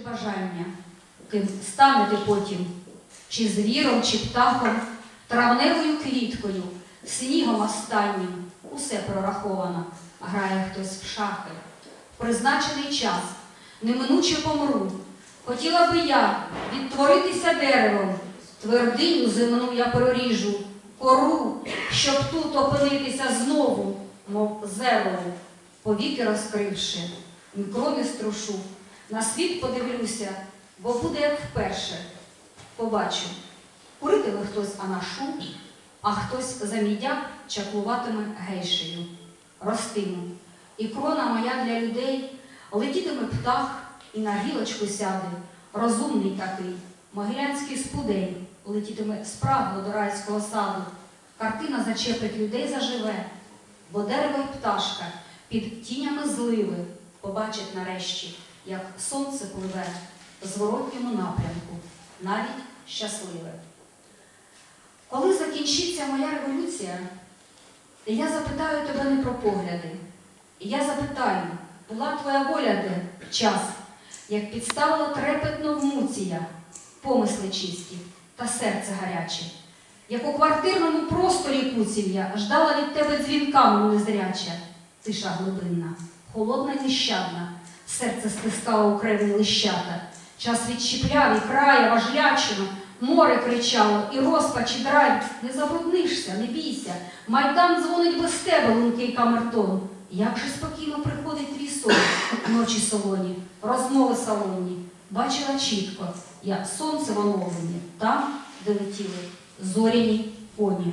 вирішити бажання, ким станете потім, чи звіром, чи птахом, травневою квіткою, снігом останнім, усе прораховано, грає хтось в шахи. Призначений час. Неминуче помру. Хотіла би я відтворитися деревом, твердиню земну я проріжу, кору, щоб тут опинитися знову, мов зелову, повіки розкривши, крові струшу, на світ подивлюся, бо буде як вперше. Побачу, куритиме хтось анашу, а хтось за мідяк чаклуватиме гейшею. Ростиму. І крона моя для людей летітиме птах і на гілочку сяде, розумний такий, могилянський спудей, летітиме спрагло до райського саду. Картина зачепить людей заживе, бо дерево й пташка під тінями зливи побачить нарешті, як сонце пливе в зворотньому напрямку, навіть щасливе. Коли закінчиться моя революція, я запитаю тебе не про погляди. Я запитаю, була твоя воля де час, як підставила трепетно в муці помисли чисті та серце гаряче, як у квартирному просторі куців ждала від тебе дзвінка незряча, тиша глибинна, холодна нещадна, серце стискало у криві лищата, час відщіпляв і края важлячину, море кричало, і розпач, і драль, не забруднишся, не бійся, майдан дзвонить без тебе, лункий камертон. Як же спокійно приходить твій сон, ночі солоні, розмови салонні. Бачила чітко, як сонце в оновленні, там, де летіли зоряні коні.